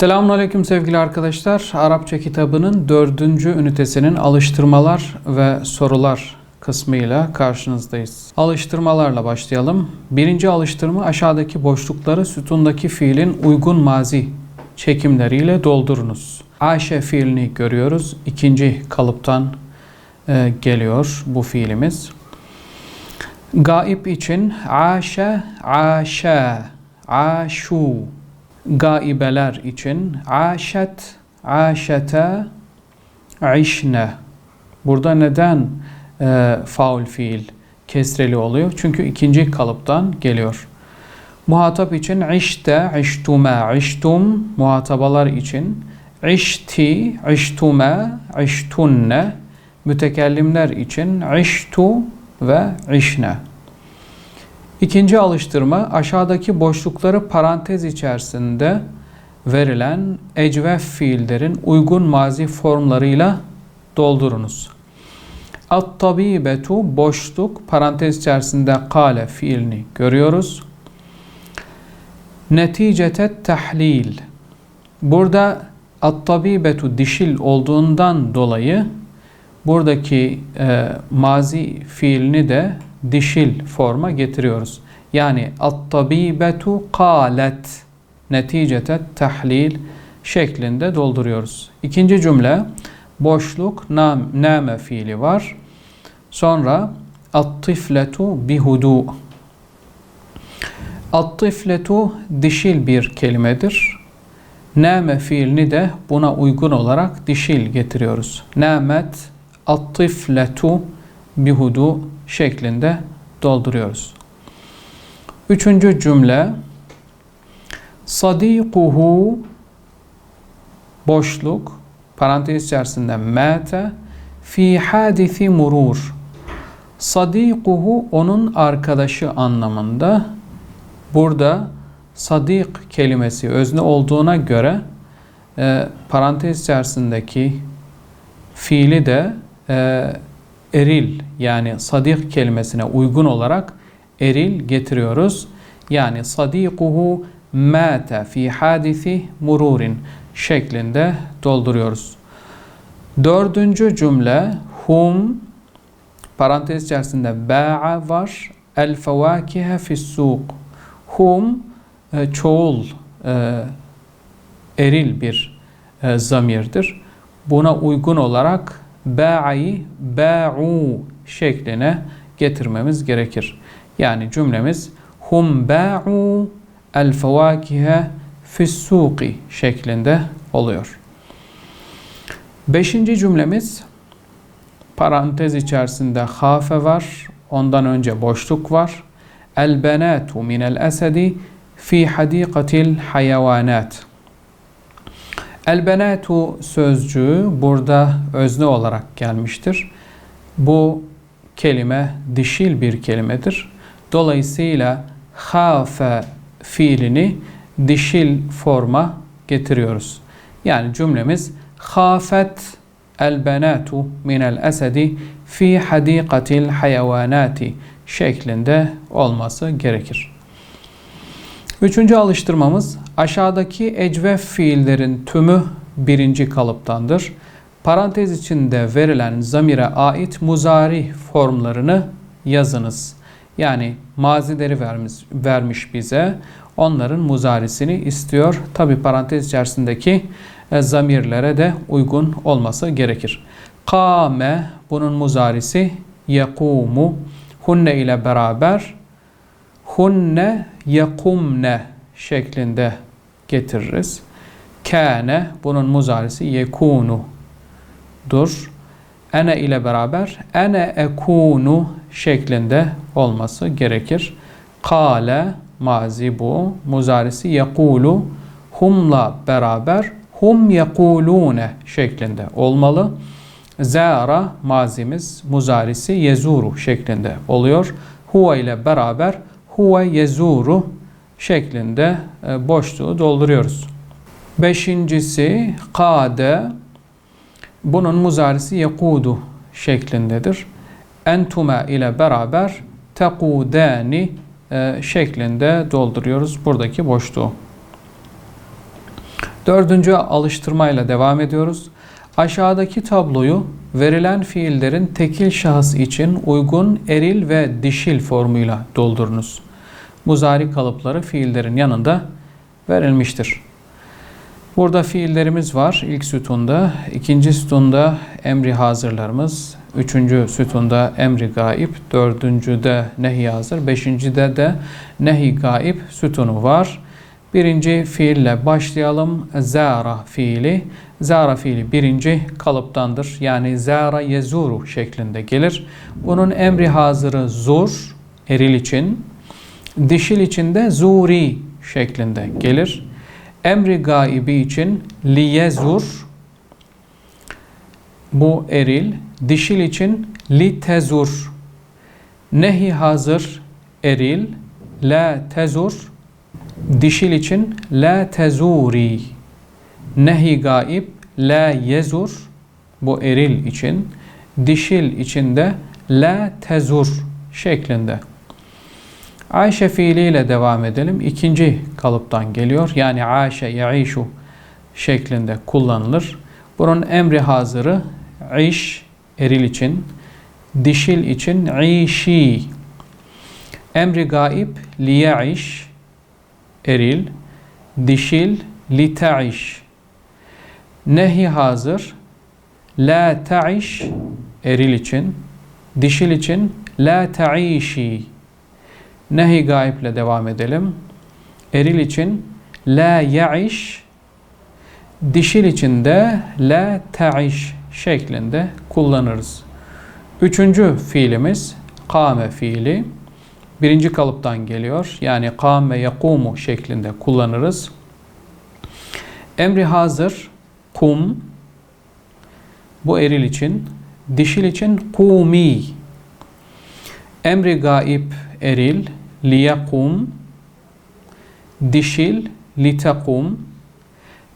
Selamünaleyküm sevgili arkadaşlar. Arapça kitabının dördüncü ünitesinin alıştırmalar ve sorular kısmıyla karşınızdayız. Alıştırmalarla başlayalım. Birinci alıştırma aşağıdaki boşlukları sütundaki fiilin uygun mazi çekimleriyle doldurunuz. Aşe fiilini görüyoruz. İkinci kalıptan e, geliyor bu fiilimiz. Gaib için aşe, aşa, aşu. Gaibeler için aşet, aşete, işne. Burada neden e, faul fiil kesreli oluyor? Çünkü ikinci kalıptan geliyor. Muhatap için işte, iştume, iştum. Muhatabalar için işti, iştume, iştunne. Mütekellimler için iştu ve işne. İkinci alıştırma aşağıdaki boşlukları parantez içerisinde verilen ecvef fiillerin uygun mazi formlarıyla doldurunuz. At-tabibetu boşluk parantez içerisinde kale fiilini görüyoruz. Neticete tahlil. Burada at-tabibetu dişil olduğundan dolayı buradaki e, mazi fiilini de dişil forma getiriyoruz. Yani at-tabibetu kalet neticete tahlil şeklinde dolduruyoruz. İkinci cümle boşluk nam, name fiili var. Sonra at-tifletu bihudu. At-tifletu dişil bir kelimedir. Name fiilini de buna uygun olarak dişil getiriyoruz. Namet at-tifletu bihudu şeklinde dolduruyoruz. Üçüncü cümle sadikuhu boşluk parantez içerisinde mate fi hadisi murur sadikuhu onun arkadaşı anlamında burada sadik kelimesi özne olduğuna göre e, parantez içerisindeki fiili de e, eril yani sadik kelimesine uygun olarak eril getiriyoruz. Yani sadikuhu mate fi hadisi mururin şeklinde dolduruyoruz. Dördüncü cümle hum parantez içerisinde ba'a var. El fevakihe fissuk. Hum e, çoğul e, eril bir e, zamirdir. Buna uygun olarak ba'yi ba'u şekline getirmemiz gerekir. Yani cümlemiz hum ba'u el fevakihe fissuki şeklinde oluyor. Beşinci cümlemiz parantez içerisinde hafe var. Ondan önce boşluk var. El benatu minel esedi fi hadikatil hayvanat. Elbenatu sözcüğü burada özne olarak gelmiştir. Bu kelime dişil bir kelimedir. Dolayısıyla hafe fiilini dişil forma getiriyoruz. Yani cümlemiz hafet elbenatu minel esedi fi hadikatil hayvanati şeklinde olması gerekir. Üçüncü alıştırmamız aşağıdaki ecvef fiillerin tümü birinci kalıptandır. Parantez içinde verilen zamire ait muzari formlarını yazınız. Yani mazileri vermiş, vermiş bize. Onların muzarisini istiyor. Tabi parantez içerisindeki e, zamirlere de uygun olması gerekir. Kame bunun muzarisi yekumu hunne ile beraber hunne yekumne şeklinde getiririz. Kâne bunun muzarisi yekunu dur. Ene ile beraber ene ekunu şeklinde olması gerekir. Kale mazi bu. Muzarisi yekulu humla beraber hum yekulune şeklinde olmalı. Zara mazimiz muzarisi yezuru şeklinde oluyor. Huve ile beraber huve yezuru şeklinde e, boşluğu dolduruyoruz. Beşincisi kade bunun muzarisi yekudu şeklindedir. Entuma ile beraber tekudani e, şeklinde dolduruyoruz buradaki boşluğu. Dördüncü alıştırmayla devam ediyoruz. Aşağıdaki tabloyu verilen fiillerin tekil şahıs için uygun eril ve dişil formuyla doldurunuz. Muzari kalıpları fiillerin yanında verilmiştir. Burada fiillerimiz var ilk sütunda, ikinci sütunda emri hazırlarımız, üçüncü sütunda emri gaib, dördüncüde nehi hazır, beşincide de nehi gaib sütunu var. Birinci fiille başlayalım. Zara fiili. Zara fiili birinci kalıptandır. Yani zara yezuru şeklinde gelir. Bunun emri hazırı zur, eril için. Dişil için de zuri şeklinde gelir. Emri gaibi için liyezur bu eril. Dişil için li tezur. Nehi hazır eril. La tezur Dişil için la tezuri. Nehi gaib la yezur. Bu eril için. Dişil için de la tezur şeklinde. Ayşe fiiliyle devam edelim. İkinci kalıptan geliyor. Yani aşe yaişu şeklinde kullanılır. Bunun emri hazırı iş eril için, dişil için işi. Emri gaib liyaiş eril, dişil li ta'iş. Nehi hazır la ta'iş eril için, dişil için la ta'işi. Nehi gaiple devam edelim. Eril için la ya'iş, dişil için de la ta'iş şeklinde kullanırız. Üçüncü fiilimiz kame fiili birinci kalıptan geliyor. Yani kam ve yakumu şeklinde kullanırız. Emri hazır kum bu eril için, dişil için kumi. Emri gaib eril liyakum dişil litakum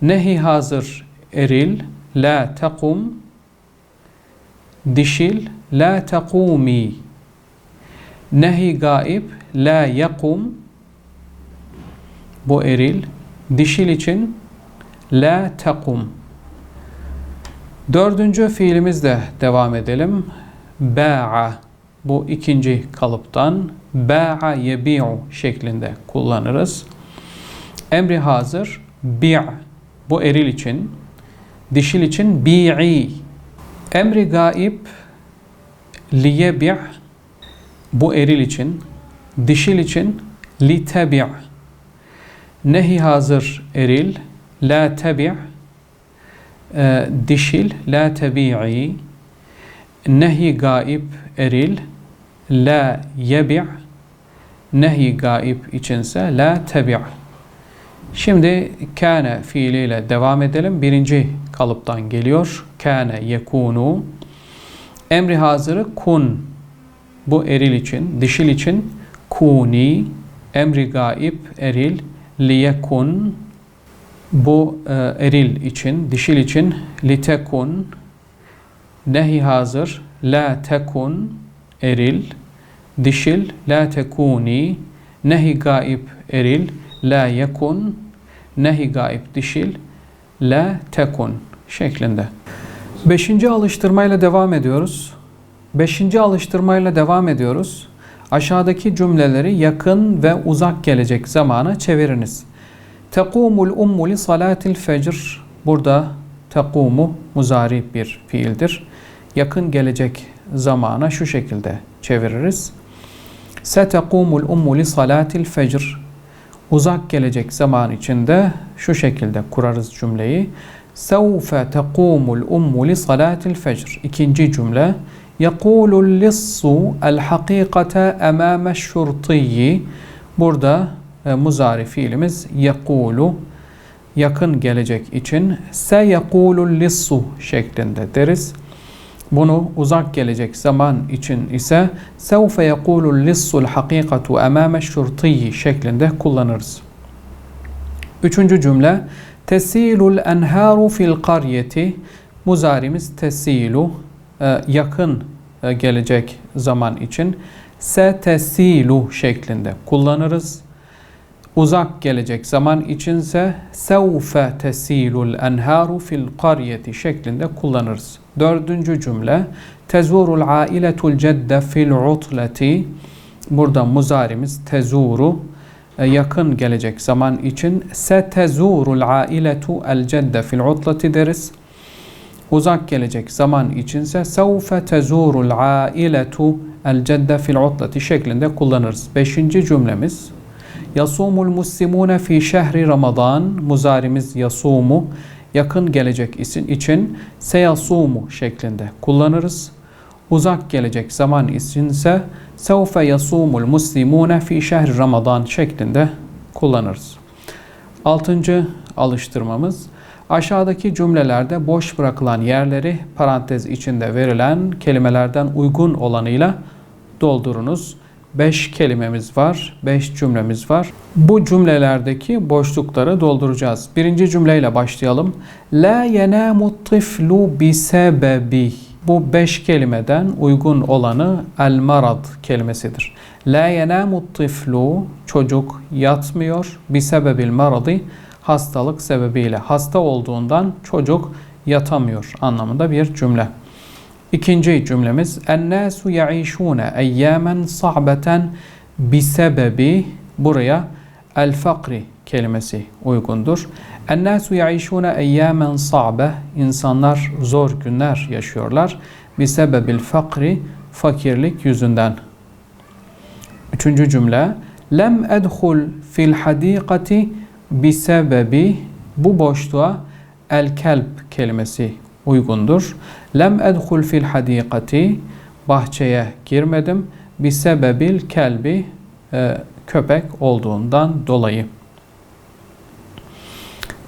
nehi hazır eril la takum dişil la takumi Nehi gaib la yakum bu eril dişil için la takum dördüncü fiilimizle devam edelim. ba'a bu ikinci kalıptan ba'a yebi'u şeklinde kullanırız. Emri hazır bi' bu eril için dişil için bi'i emri gaib liyebi' bu eril için, dişil için li tabi' nehi hazır eril, la tabi' e, dişil, la tabi'i nehi gaib eril, la yebi' nehi gaib içinse la tabi' Şimdi kâne fiiliyle devam edelim. Birinci kalıptan geliyor. Kâne yekunu. Emri hazırı kun. Bu eril için, dişil için kuni, emri gaib, eril, liyekun, bu e, eril için, dişil için litekun, nehi hazır, la tekun, eril, dişil, la tekuni, nehi gaib, eril, la yekun, nehi gaib, dişil, la tekun şeklinde. Beşinci alıştırmayla devam ediyoruz. Beşinci alıştırmayla devam ediyoruz. Aşağıdaki cümleleri yakın ve uzak gelecek zamana çeviriniz. Tekumul ummu li salatil fecr. Burada tekumu muzari bir fiildir. Yakın gelecek zamana şu şekilde çeviririz. Setekumul ummu li salatil fecr. Uzak gelecek zaman içinde şu şekilde kurarız cümleyi. Sevfe tekumul ummu li salatil fecr. İkinci cümle. Yekulul lissu el hakikate emame şurtiyi. Burada e, muzari fiilimiz yekulu yakın gelecek için se yekulul lissu şeklinde deriz. Bunu uzak gelecek zaman için ise sevfe yakulul lissul hakikatu emame şurtiyi şeklinde kullanırız. Üçüncü cümle tesilul enharu fil qaryeti muzarimiz tesilu e, yakın e, gelecek zaman için se tesilu şeklinde kullanırız. Uzak gelecek zaman içinse sevfe tesilul enharu fil qaryeti şeklinde kullanırız. Dördüncü cümle. Tezurul ailetul cedde fil utleti. Burada muzarimiz tezuru e, yakın gelecek zaman için. Se tezurul ailetu el cedde fil utleti deriz. Uzak gelecek zaman içinse sevfe tezurul ailetu el cedde fil utleti şeklinde kullanırız. Beşinci cümlemiz. Yasumul muslimune fi şehri Ramazan muzarimiz yasumu yakın gelecek isim için seyasumu şeklinde kullanırız. Uzak gelecek zaman içinse sevfe yasumul muslimune fi şehri Ramazan şeklinde kullanırız. Altıncı alıştırmamız aşağıdaki cümlelerde boş bırakılan yerleri parantez içinde verilen kelimelerden uygun olanıyla doldurunuz. 5 kelimemiz var, 5 cümlemiz var. Bu cümlelerdeki boşlukları dolduracağız. Birinci cümleyle başlayalım. La yenamu tiflu bi sebebi. Bu 5 kelimeden uygun olanı el marad kelimesidir. La yenamu tiflu çocuk yatmıyor bi sebebil maradi hastalık sebebiyle hasta olduğundan çocuk yatamıyor anlamında bir cümle. İkinci cümlemiz Ennâsu ya'işûne eyyâmen sa'beten bisebebi buraya el fakri kelimesi uygundur. Ennâsu ya'işûne eyyâmen sa'be insanlar zor günler yaşıyorlar. Bisebebil fakri fakirlik yüzünden. Üçüncü cümle Lem edhul fil hadikati bisebebi bu boşluğa el kelp kelimesi uygundur. Lem edhul fil hadikati bahçeye girmedim. Bir sebebil kelbi e, köpek olduğundan dolayı.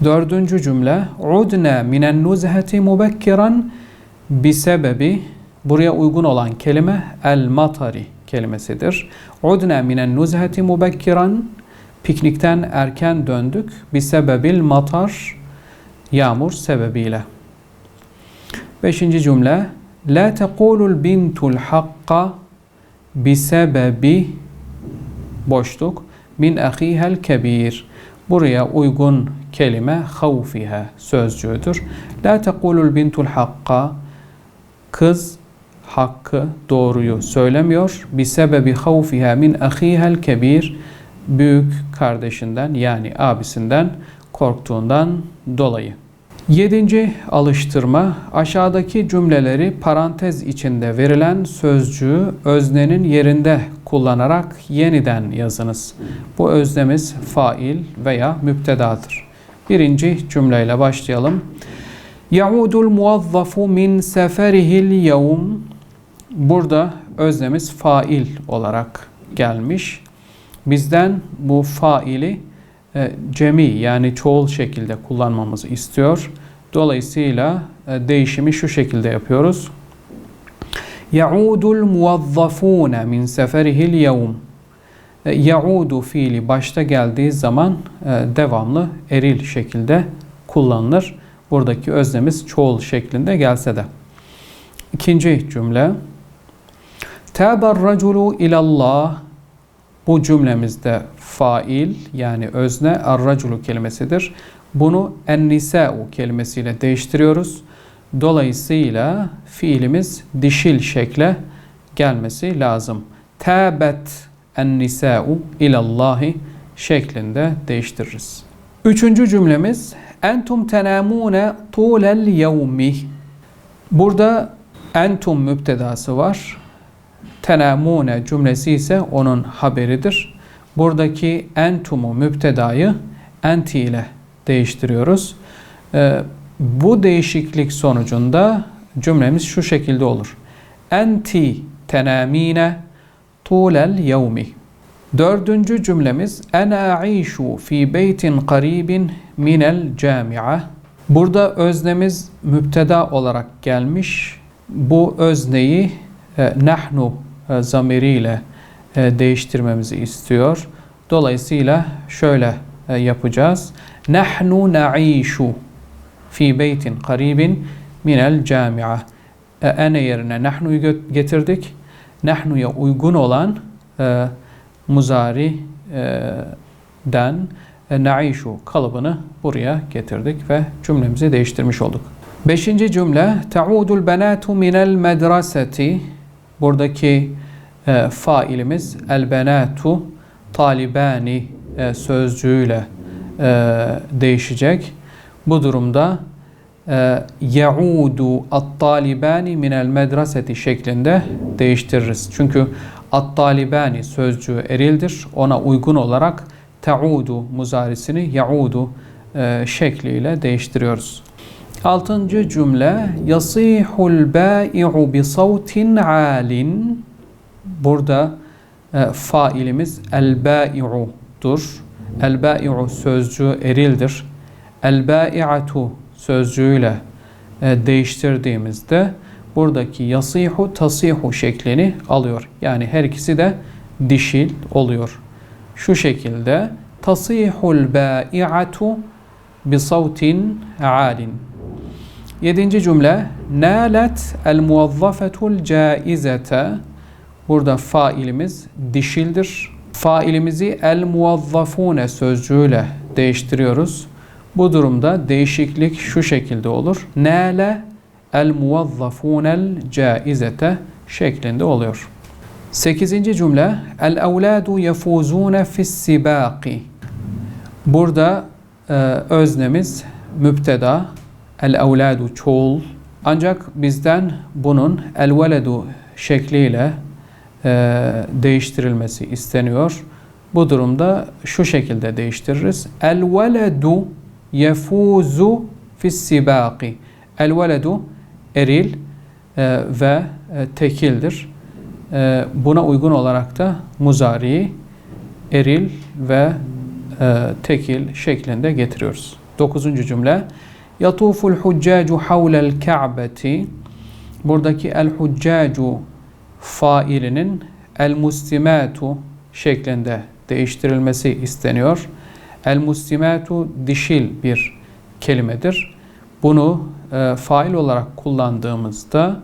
Dördüncü cümle udne minen nuzheti mubekkiran bi sebebi buraya uygun olan kelime el matari kelimesidir. Udne minen nuzheti mubekkiran piknikten erken döndük. Bir sebebil matar yağmur sebebiyle. Beşinci cümle La tekulul bintul hakka bisebebi boşluk min ahihel kebir. Buraya uygun kelime havfiha sözcüğüdür. La tekulul bintul hakka kız hakkı doğruyu söylemiyor. Bi sebebi havfiha min ahihel kebir büyük kardeşinden yani abisinden korktuğundan dolayı. Yedinci alıştırma aşağıdaki cümleleri parantez içinde verilen sözcüğü öznenin yerinde kullanarak yeniden yazınız. Bu öznemiz fail veya müptedadır. Birinci cümleyle başlayalım. Yaudul muazzafu min seferihil yevm Burada öznemiz fail olarak gelmiş. Bizden bu faili cemi yani çoğul şekilde kullanmamızı istiyor. Dolayısıyla e, değişimi şu şekilde yapıyoruz. Yaudul muvazzafune min seferihil yevm. E, yaudu fiili başta geldiği zaman devamlı eril şekilde kullanılır. Buradaki öznemiz çoğul şeklinde gelse de. İkinci cümle. Tâber raculu ilallah bu cümlemizde fail yani özne arraculu kelimesidir. Bunu ennisa'u kelimesiyle değiştiriyoruz. Dolayısıyla fiilimiz dişil şekle gelmesi lazım. Tâbet ennisa'u ilallahi şeklinde değiştiririz. Üçüncü cümlemiz entum tenamune tulel yevmi. Burada entum müptedası var tenamune cümlesi ise onun haberidir. Buradaki entumu müptedayı enti ile değiştiriyoruz. Ee, bu değişiklik sonucunda cümlemiz şu şekilde olur. Enti tenamine tulel yevmi. Dördüncü cümlemiz Ena aişu fi beytin karibin minel cami'a. Burada öznemiz müpteda olarak gelmiş. Bu özneyi e, nahnu e, zamiriyle e, değiştirmemizi istiyor. Dolayısıyla şöyle e, yapacağız. Nahnu na'ishu fi beytin karibin minel cami'a. Ene yerine nahnu'yu getirdik. Nahnu'ya uygun olan e, muzari e, den e, naişu kalıbını buraya getirdik ve cümlemizi değiştirmiş olduk. Beşinci cümle Te'udul benatu minel medraseti Buradaki e, failimiz el benatu talibani e, sözcüğüyle e, değişecek. Bu durumda e, yaudu at-talibani minel medreseti şeklinde değiştiririz. Çünkü at-talibani sözcüğü erildir. Ona uygun olarak taudu muzarisini yaudu e, şekliyle değiştiriyoruz. Altıncı cümle yasihul bai'u bi savtin alin burada e, failimiz el bai'udur. Sözcüğü erildir. El bai'atu sözcüğüyle e, değiştirdiğimizde buradaki yasihu tasihu şeklini alıyor. Yani her ikisi de dişil oluyor. Şu şekilde tasihul bai'atu bi savtin alin. Yedinci cümle nalet el muvazzafetul caizete Burada failimiz dişildir. Failimizi el muvazzafune sözcüğüyle değiştiriyoruz. Bu durumda değişiklik şu şekilde olur. Nale el muvazzafunel caizete şeklinde oluyor. Sekizinci cümle el evladu yefuzune fis sibaki. Burada e, öznemiz müpteda el evladu çoğul ancak bizden bunun el veledu şekliyle e, değiştirilmesi isteniyor. Bu durumda şu şekilde değiştiririz. El veledu yefuzu fis sibaki. El veledu eril e, ve e, tekildir. E, buna uygun olarak da muzari eril ve e, tekil şeklinde getiriyoruz. Dokuzuncu cümle. Yatuful huccacu havlel ka'beti. Buradaki el huccacu failinin el mustimatu şeklinde değiştirilmesi isteniyor. El mustimatu dişil bir kelimedir. Bunu e, fail olarak kullandığımızda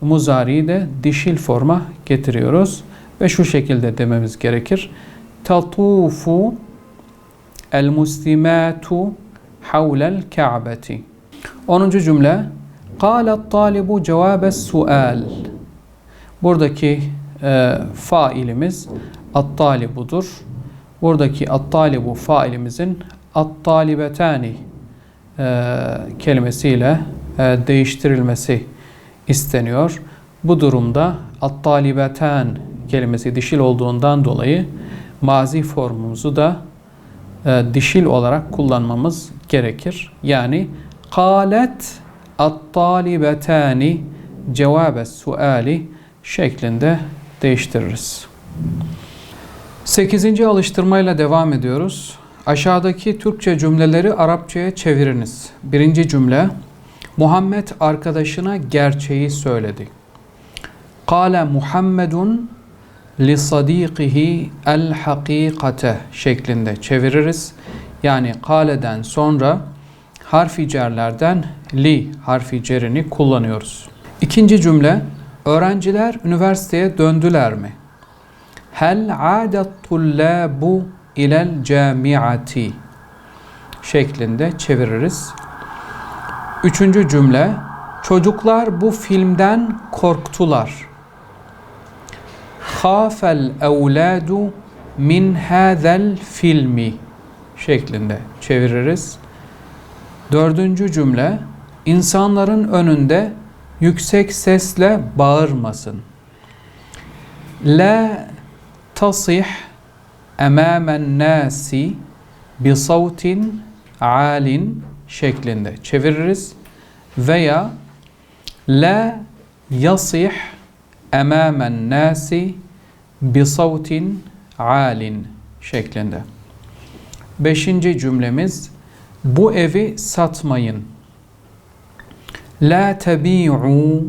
muzari'yi de dişil forma getiriyoruz ve şu şekilde dememiz gerekir. Tatufu el mustimatu havlel ka'beti. 10. cümle Kâlet talibu cevabes sual. Buradaki e, failimiz at-talibudur. Buradaki at-talibu failimizin at-talibetani e, kelimesiyle e, değiştirilmesi isteniyor. Bu durumda at-talibeten kelimesi dişil olduğundan dolayı mazi formumuzu da e, dişil olarak kullanmamız gerekir. Yani kalet at-talibetani cevabes suali şeklinde değiştiririz. Sekizinci alıştırmayla devam ediyoruz. Aşağıdaki Türkçe cümleleri Arapçaya çeviriniz. Birinci cümle Muhammed arkadaşına gerçeği söyledi. Kale Muhammedun el hakikate şeklinde çeviririz. Yani kaleden sonra harfi cerlerden li harfi cerini kullanıyoruz. İkinci cümle öğrenciler üniversiteye döndüler mi? Hel adet tullabu ilel camiati şeklinde çeviririz. Üçüncü cümle çocuklar bu filmden korktular. Khafel evladu min hazel filmi şeklinde çeviririz. Dördüncü cümle insanların önünde yüksek sesle bağırmasın. La tasih emamen nasi bi savtin alin şeklinde çeviririz veya la yasih emamen nasi bi savtin alin şeklinde. Beşinci cümlemiz bu evi satmayın. La tebi'u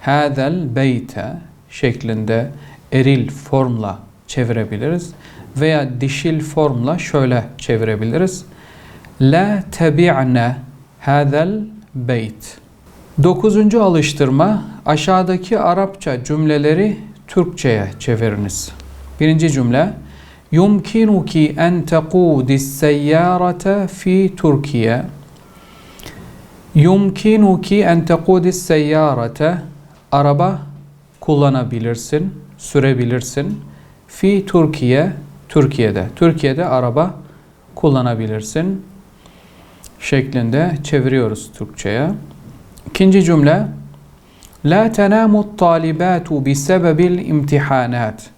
hadal beyte şeklinde eril formla çevirebiliriz veya dişil formla şöyle çevirebiliriz. La tebi'ne hadal beyt. Dokuzuncu alıştırma aşağıdaki Arapça cümleleri Türkçe'ye çeviriniz. Birinci cümle Yumkinuki en tekudis seyyarete fi Türkiye. Yumkinuki en tekudis seyyarete. Araba kullanabilirsin, sürebilirsin. Fi Türkiye, Türkiye'de. Türkiye'de araba kullanabilirsin şeklinde çeviriyoruz Türkçe'ye. İkinci cümle La tenamut talibatu bi sebebil imtihanat.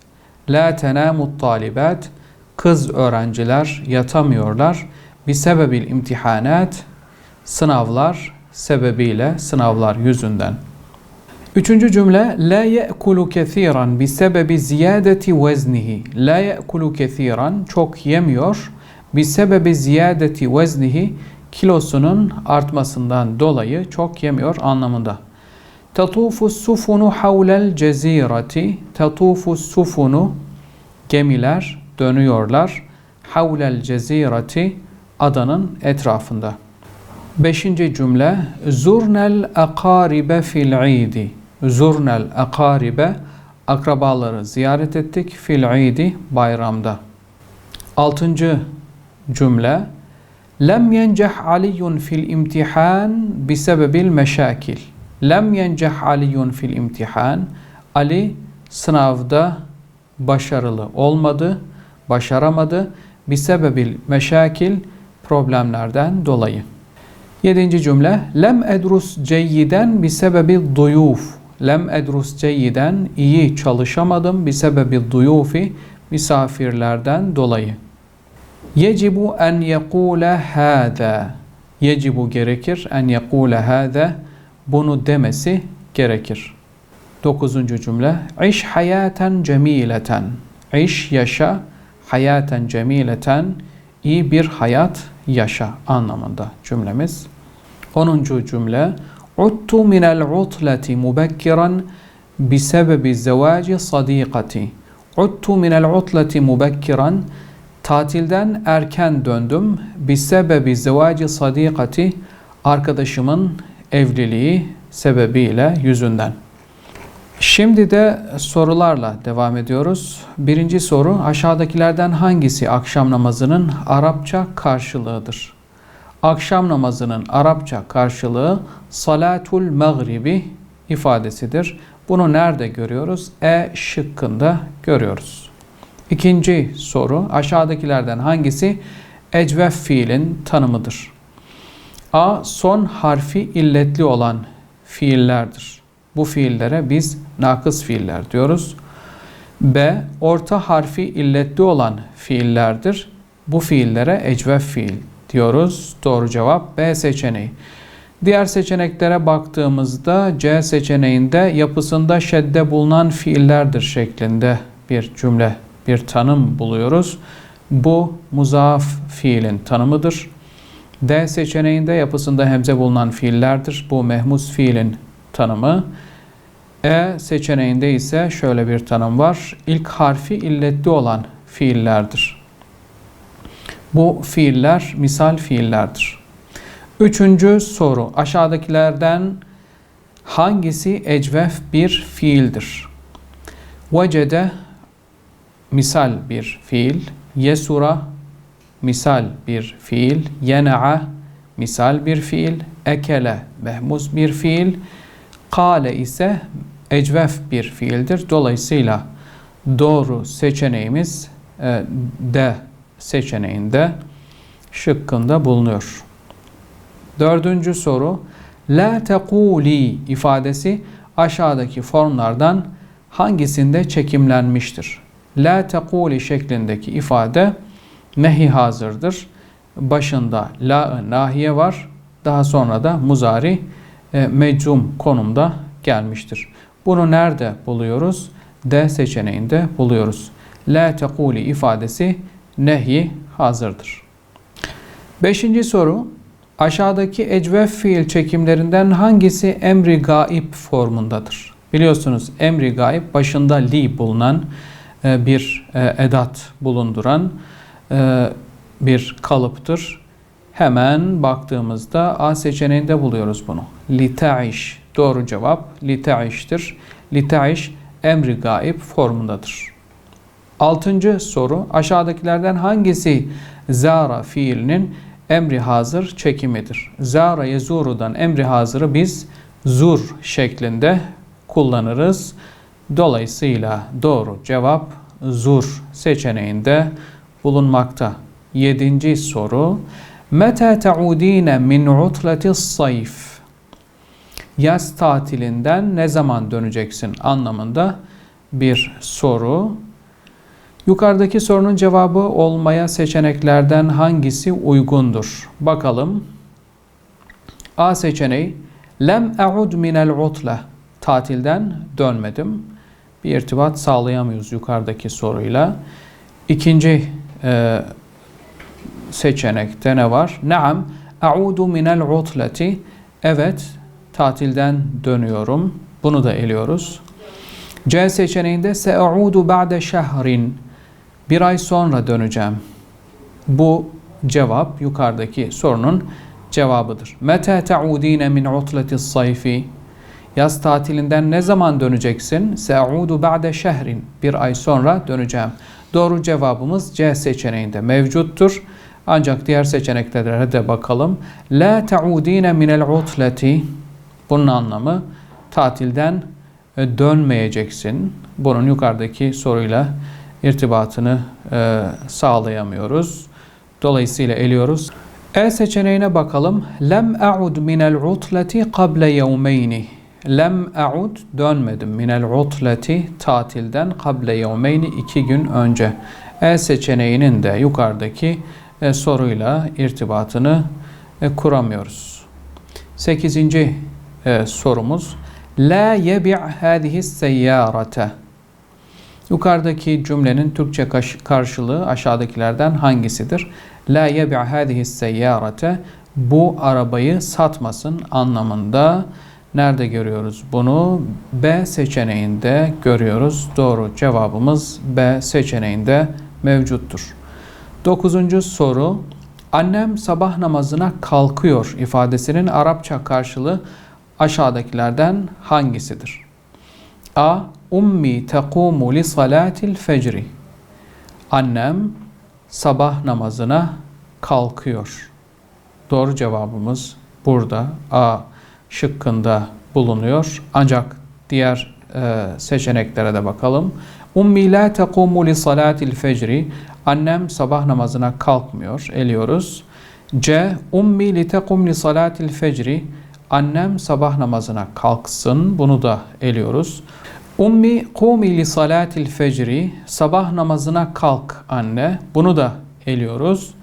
La tenamut talibat kız öğrenciler yatamıyorlar. Bi sebebil imtihanat sınavlar sebebiyle sınavlar yüzünden. Üçüncü cümle la ye'kulu kethiran bi sebebi ziyadeti veznihi. La ye'kulu kethiran çok yemiyor. Bi sebebi ziyadeti veznihi kilosunun artmasından dolayı çok yemiyor anlamında. Tatufu sufunu havlel cezirati. Tatufu sufunu gemiler dönüyorlar. Havlel cezirati adanın etrafında. Beşinci cümle Zurnel akaribe fil idi. Zurnel akaribe akrabaları ziyaret ettik fil idi bayramda. Altıncı cümle Lem yenceh aliyun fil imtihan bisebebil meşakil. Lem yenceh aliyun fil imtihan. Ali sınavda başarılı olmadı, başaramadı. Bisebebil meşakil problemlerden dolayı. Yedinci cümle Lem edrus ceyyiden bisebebil duyuf. Lem edrus ceyyiden iyi çalışamadım bisebebil duyufi misafirlerden dolayı. Yecibu en yekule hâzâ. Yecibu gerekir en yekule hâzâ. Bunu demesi gerekir. Dokuzuncu cümle. İş hayaten cemileten. İş yaşa hayaten cemileten. iyi bir hayat yaşa anlamında cümlemiz. Onuncu cümle. Uttu minel utleti mubekkiran bisebebi zevaci sadikati. Uttu minel utleti mubekkiran Tatilden erken döndüm. Bisebebi zevaci sadikati arkadaşımın evliliği sebebiyle yüzünden. Şimdi de sorularla devam ediyoruz. Birinci soru aşağıdakilerden hangisi akşam namazının Arapça karşılığıdır? Akşam namazının Arapça karşılığı salatul mağribi ifadesidir. Bunu nerede görüyoruz? E şıkkında görüyoruz. İkinci soru aşağıdakilerden hangisi ecvef fiilin tanımıdır? A. Son harfi illetli olan fiillerdir. Bu fiillere biz nakıs fiiller diyoruz. B. Orta harfi illetli olan fiillerdir. Bu fiillere ecvef fiil diyoruz. Doğru cevap B seçeneği. Diğer seçeneklere baktığımızda C seçeneğinde yapısında şedde bulunan fiillerdir şeklinde bir cümle bir tanım buluyoruz. Bu muzaaf fiilin tanımıdır. D seçeneğinde yapısında hemze bulunan fiillerdir. Bu mehmus fiilin tanımı. E seçeneğinde ise şöyle bir tanım var. İlk harfi illetli olan fiillerdir. Bu fiiller misal fiillerdir. Üçüncü soru. Aşağıdakilerden hangisi ecvef bir fiildir? Vecede misal bir fiil, yesura misal bir fiil, yena'a misal bir fiil, ekele mehmuz bir fiil, kale ise ecvef bir fiildir. Dolayısıyla doğru seçeneğimiz e, D seçeneğinde şıkkında bulunuyor. Dördüncü soru La tekuli ifadesi aşağıdaki formlardan hangisinde çekimlenmiştir? la tekuli şeklindeki ifade nehi hazırdır. Başında la nahiye var. Daha sonra da muzari e, meczum konumda gelmiştir. Bunu nerede buluyoruz? D seçeneğinde buluyoruz. La tekuli ifadesi nehi hazırdır. Beşinci soru. Aşağıdaki ecvef fiil çekimlerinden hangisi emri gaib formundadır? Biliyorsunuz emri gaib başında li bulunan e, bir e, edat bulunduran bir kalıptır. Hemen baktığımızda A seçeneğinde buluyoruz bunu. Litaiş doğru cevap litaiş'tir. Litaiş emri gaib formundadır. Altıncı soru aşağıdakilerden hangisi zara fiilinin emri hazır çekimidir? Zara yezurudan emri hazırı biz zur şeklinde kullanırız. Dolayısıyla doğru cevap zur seçeneğinde bulunmakta. Yedinci soru. Mete te'udine min utleti sayf? Yaz tatilinden ne zaman döneceksin anlamında bir soru. Yukarıdaki sorunun cevabı olmaya seçeneklerden hangisi uygundur? Bakalım. A seçeneği Lem e'ud minel utle Tatilden dönmedim. Bir irtibat sağlayamıyoruz yukarıdaki soruyla. İkinci e, seçenekte ne var? Naam e'udu minel utleti Evet tatilden dönüyorum. Bunu da eliyoruz. C seçeneğinde se'udu ba'de şehrin bir ay sonra döneceğim. Bu cevap yukarıdaki sorunun cevabıdır. Mete te'udine min utleti sayfi Yaz tatilinden ne zaman döneceksin? Se'udu ba'de şehrin. Bir ay sonra döneceğim. Doğru cevabımız C seçeneğinde mevcuttur. Ancak diğer seçeneklere de bakalım. La te'udine minel utleti. Bunun anlamı tatilden e, dönmeyeceksin. Bunun yukarıdaki soruyla irtibatını e, sağlayamıyoruz. Dolayısıyla eliyoruz. E seçeneğine bakalım. Lem a'ud minel utleti kable yevmeyni. Lem a'ud dönmedim. Minel utleti tatilden kable yevmeyni iki gün önce. E seçeneğinin de yukarıdaki e, soruyla irtibatını e, kuramıyoruz. Sekizinci e, sorumuz. La yebi' hadihi seyyarete. Yukarıdaki cümlenin Türkçe karşılığı aşağıdakilerden hangisidir? La yebi' hadihi seyyarete. Bu arabayı satmasın anlamında nerede görüyoruz bunu? B seçeneğinde görüyoruz. Doğru cevabımız B seçeneğinde mevcuttur. Dokuzuncu soru. Annem sabah namazına kalkıyor ifadesinin Arapça karşılığı aşağıdakilerden hangisidir? A. Ummi tekumu li salatil fecri. Annem sabah namazına kalkıyor. Doğru cevabımız burada A şıkkında bulunuyor. Ancak diğer e, seçeneklere de bakalım. Ummi la tekumu li salatil fecri. Annem sabah namazına kalkmıyor. Eliyoruz. C. Ummi li tekum li salatil fecri. Annem sabah namazına kalksın. Bunu da eliyoruz. Ummi kumi li salatil fecri. Sabah namazına kalk anne. Bunu da eliyoruz.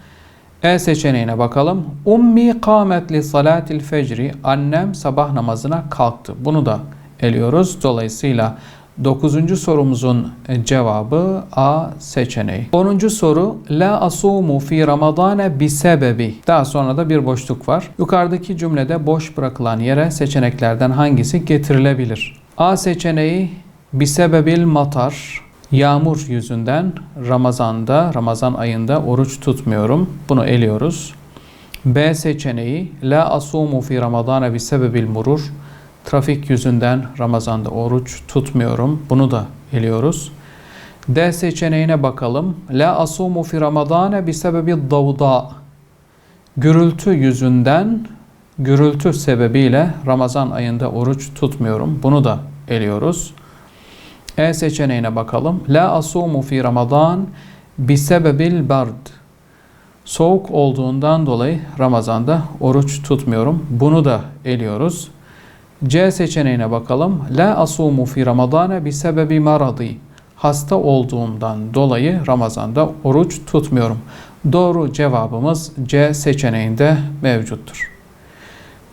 E seçeneğine bakalım. Ummi kâmet li salatil fecri. Annem sabah namazına kalktı. Bunu da eliyoruz. Dolayısıyla 9. sorumuzun cevabı A seçeneği. 10. soru La asumu fi ramadane bi sebebi. Daha sonra da bir boşluk var. Yukarıdaki cümlede boş bırakılan yere seçeneklerden hangisi getirilebilir? A seçeneği bi sebebil matar. Yağmur yüzünden Ramazan'da, Ramazan ayında oruç tutmuyorum. Bunu eliyoruz. B seçeneği La asumu fi ramadane bi sebebil murur. Trafik yüzünden Ramazan'da oruç tutmuyorum. Bunu da eliyoruz. D seçeneğine bakalım. La asumu fi ramadane bi sebebi davda. Gürültü yüzünden, gürültü sebebiyle Ramazan ayında oruç tutmuyorum. Bunu da eliyoruz. E seçeneğine bakalım. La asumu fi ramadan bi sebebil bard. Soğuk olduğundan dolayı Ramazan'da oruç tutmuyorum. Bunu da eliyoruz. C seçeneğine bakalım. La asumu fi ramadane bi sebebi maradi. Hasta olduğumdan dolayı Ramazan'da oruç tutmuyorum. Doğru cevabımız C seçeneğinde mevcuttur.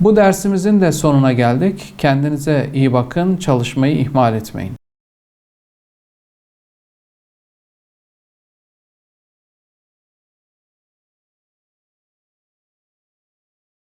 Bu dersimizin de sonuna geldik. Kendinize iyi bakın, çalışmayı ihmal etmeyin.